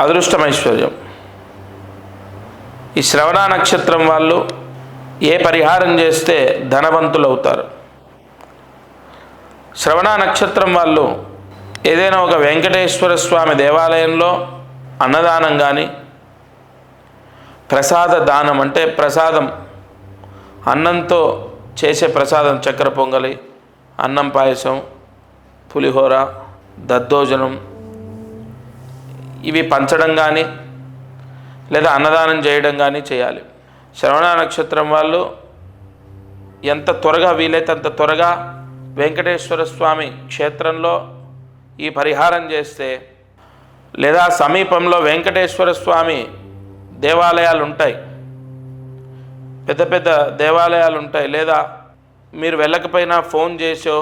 అదృష్టమైశ్వర్యం. ఈ శ్రవణ నక్షత్రం వాళ్ళు ఏ పరిహారం చేస్తే ధనవంతులు అవుతారు శ్రవణ నక్షత్రం వాళ్ళు ఏదైనా ఒక వెంకటేశ్వర స్వామి దేవాలయంలో అన్నదానం కానీ ప్రసాద దానం అంటే ప్రసాదం అన్నంతో చేసే ప్రసాదం చక్కెర పొంగలి అన్నం పాయసం పులిహోర దద్దోజనం ఇవి పంచడం కానీ లేదా అన్నదానం చేయడం కానీ చేయాలి. శ్రవణ నక్షత్రం వాళ్ళు ఎంత త్వరగా వీలైతే అంత త్వరగా వెంకటేశ్వర స్వామి క్షేత్రంలో ఈ పరిహారం చేస్తే లేదా సమీపంలో వెంకటేశ్వర స్వామి దేవాలయాలు ఉంటాయి పెద్ద పెద్ద దేవాలయాలు ఉంటాయి లేదా మీరు వెళ్ళకపోయినా ఫోన్ చేసో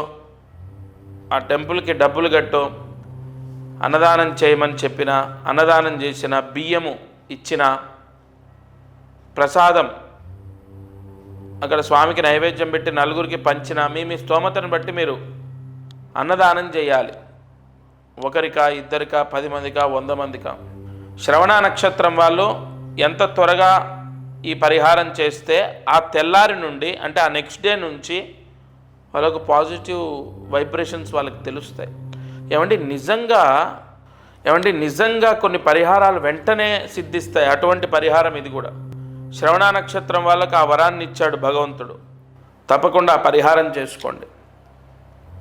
ఆ టెంపుల్కి డబ్బులు కట్టో అన్నదానం చేయమని చెప్పిన అన్నదానం చేసిన బియ్యము ఇచ్చిన ప్రసాదం అక్కడ స్వామికి నైవేద్యం పెట్టి నలుగురికి పంచిన మీ మీ స్తోమతను బట్టి మీరు అన్నదానం చేయాలి. ఒకరికా ఇద్దరికా పది మందికా వంద మందికా. శ్రవణ నక్షత్రం వాళ్ళు ఎంత త్వరగా ఈ పరిహారం చేస్తే ఆ తెల్లారి నుండి అంటే ఆ నెక్స్ట్ డే నుంచి వాళ్ళకు పాజిటివ్ వైబ్రేషన్స్ వాళ్ళకి తెలుస్తాయి. ఏమంటే నిజంగా ఏమంటే నిజంగా కొన్ని పరిహారాలు వెంటనే సిద్ధిస్తాయి. అటువంటి పరిహారం ఇది కూడా. శ్రవణ నక్షత్రం వాళ్ళకు ఆ వరాన్ని ఇచ్చాడు భగవంతుడు. తప్పకుండా ఆ పరిహారం చేసుకోండి.